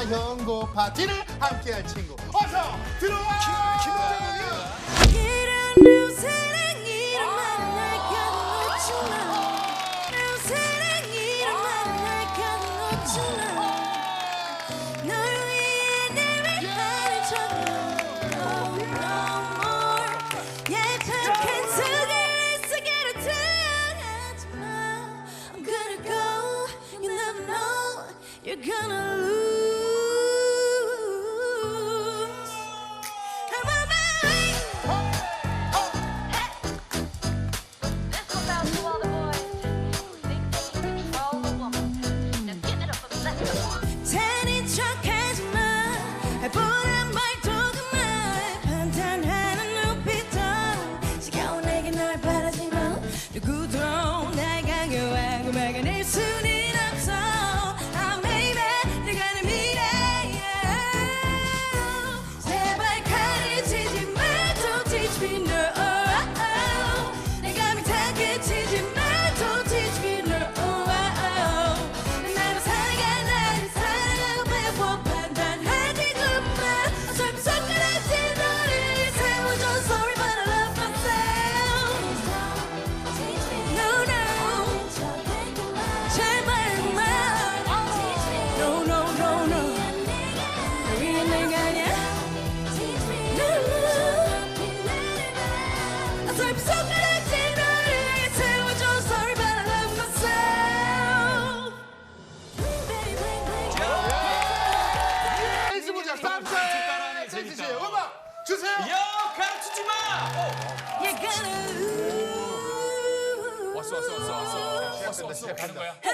사형고 파티를 함께할 친구. 어서 들어와! 김, 김, 김, 김, 김, 주세요. 야, 가르치지 마. 왔어 왔어 왔어 왔어. 예, 왔어 왔어. 예. 가는 거야. 예,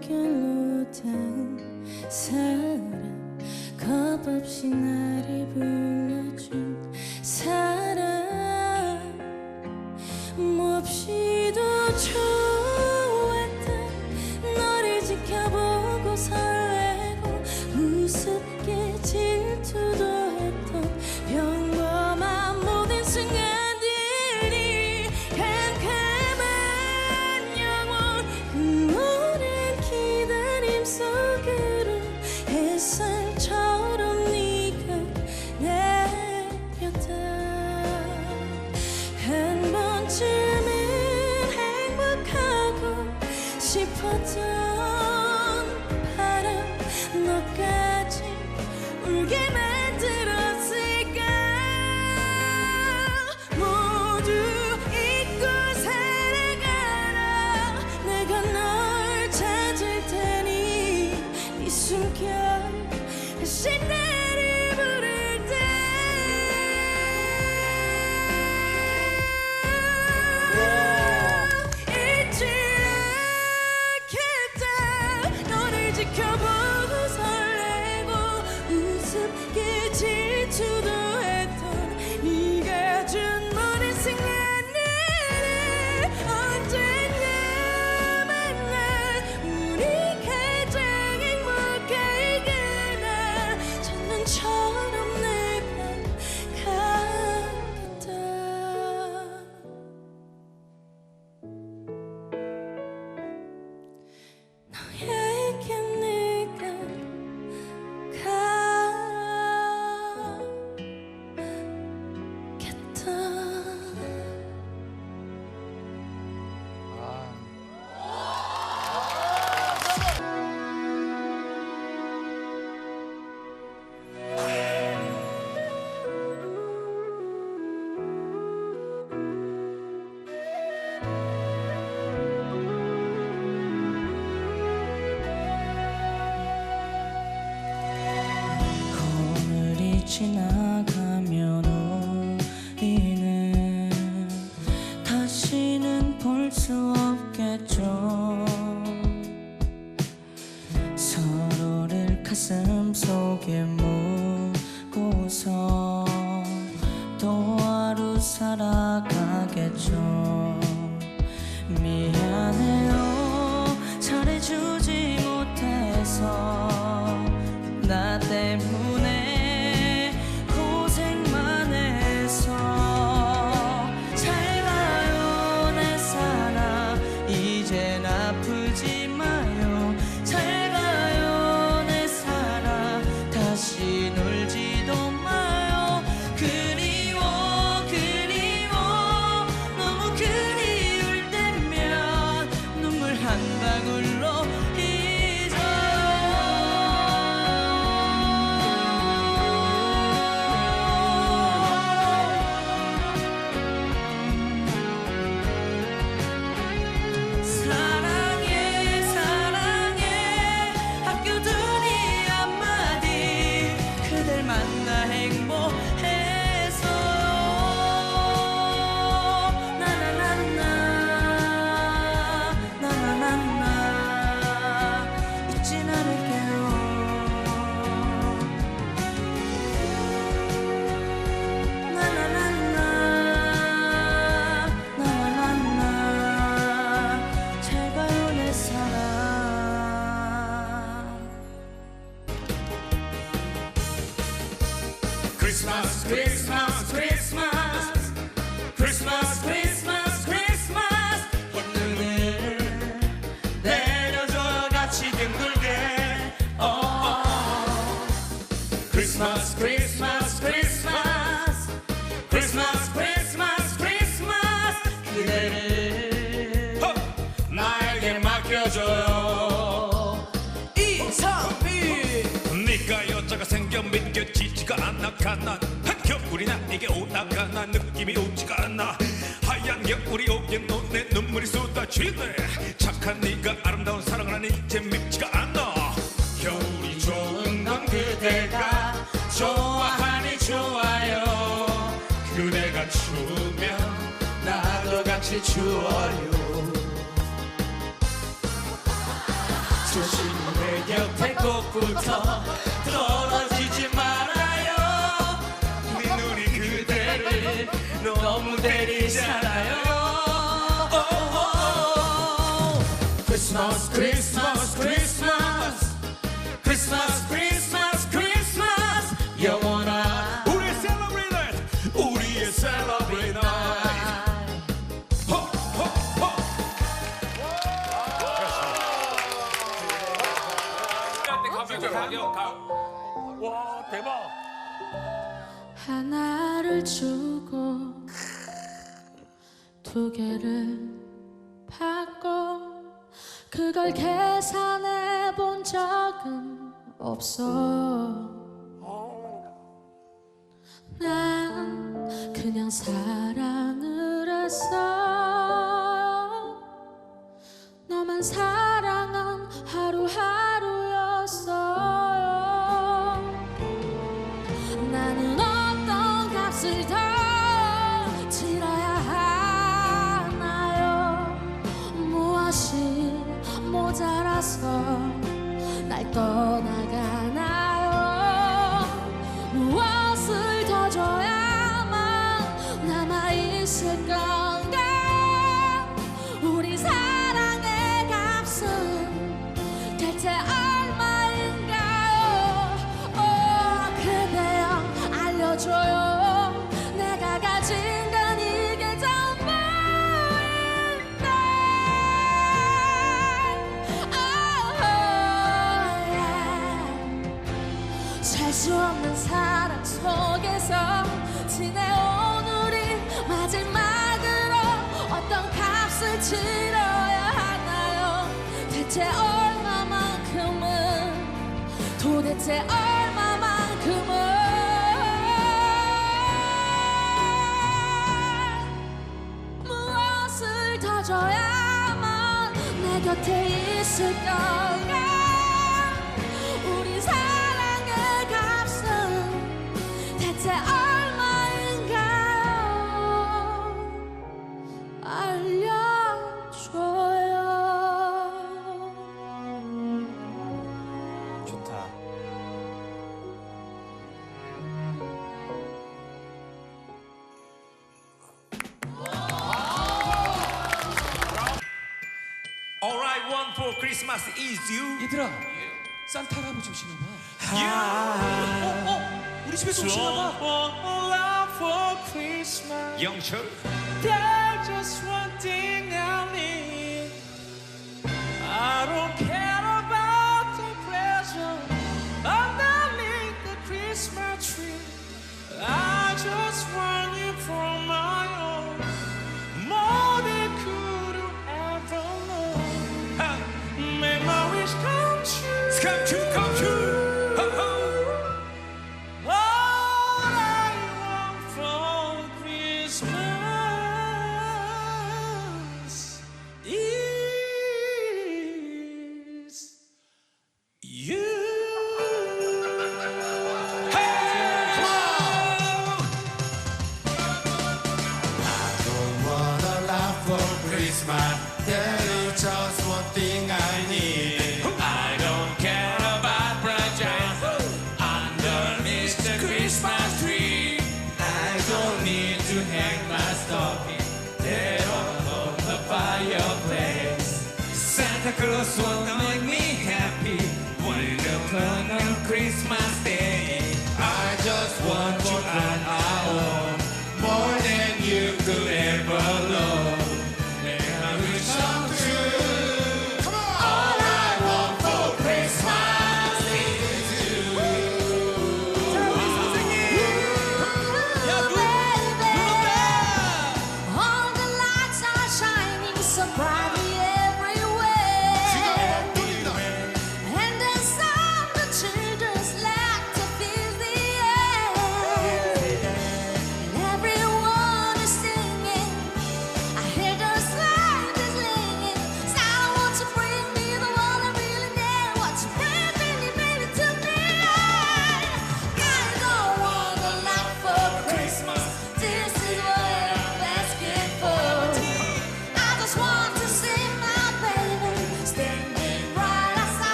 결로 닿은 사람 겁없이 나를 부르 살아가겠죠. 미안해요. 잘해주지 못해서 않아 가난 한 겨울이 나 에게 오다가 난 느낌이 오지가 않아. 하얀 겨울이 오게 너내 눈물이 쏟아지네. 착한 네가 아름다운 사랑을 하니 이제 밉지가 않아. 겨울이 좋은 건 그대가 좋아하니 좋아요. 그대가 추우면 나도 같이 추워요. 조심히 내 곁에 꼭 붙어 너무 때리잖아요. 크리스마스 크리스마스 크리스마스. 크리스마스 크리스마스 크리스마스. 영원한 우리의 celebrate. night 우리의 celebrate night. 호호호. 와 대박. 하나 두 개를 받고 그걸 계산해 본 적은 없어. 난 그냥 사랑을 했어 치러야 하나요? 대체 얼마만큼은 도대체 얼마만큼은 무엇을 더 줘야만 내 곁에 있을 건가 Christmas is you. 얘들아 산타 할아버지 오시나 봐 어? 어? 우리 집에서 오시나 봐 영철. There just one plan on Christmas Day. I just want to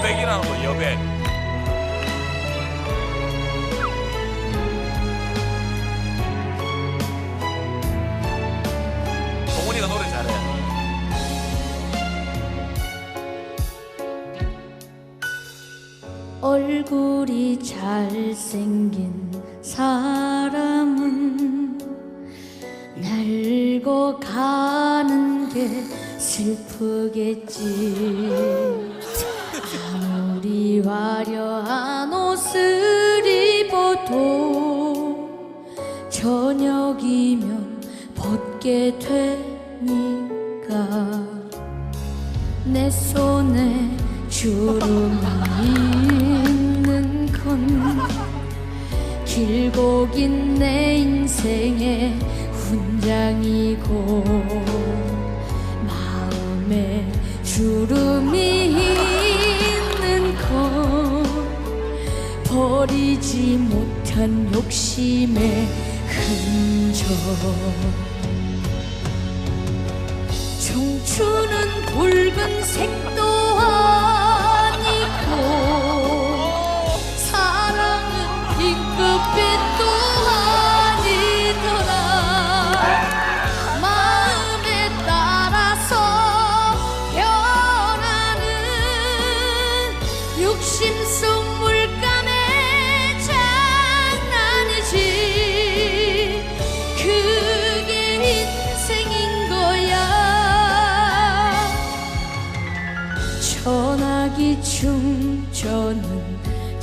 여백이라는 거 여백. 동훈이가 노래 잘해. 얼굴이 잘생긴 사람은 늙어 가는 게 슬프겠지. 화려한 옷을 입어도 저녁이면 벗게 되니까. 내 손에 주름이 있는 건 길고 긴 내 인생의 훈장이고 마음에 주름이 버리지 못한 욕심의 흔적. 청춘은 붉은색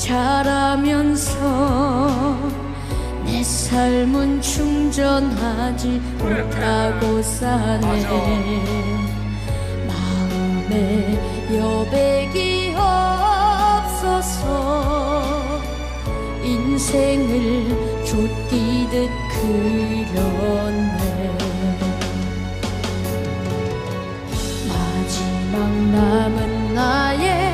잘하면서 내 삶은 충전하지 못하고 사네. 마음에 여백이 없어서 인생을 쫓기듯 그렸네. 마지막 남은 나의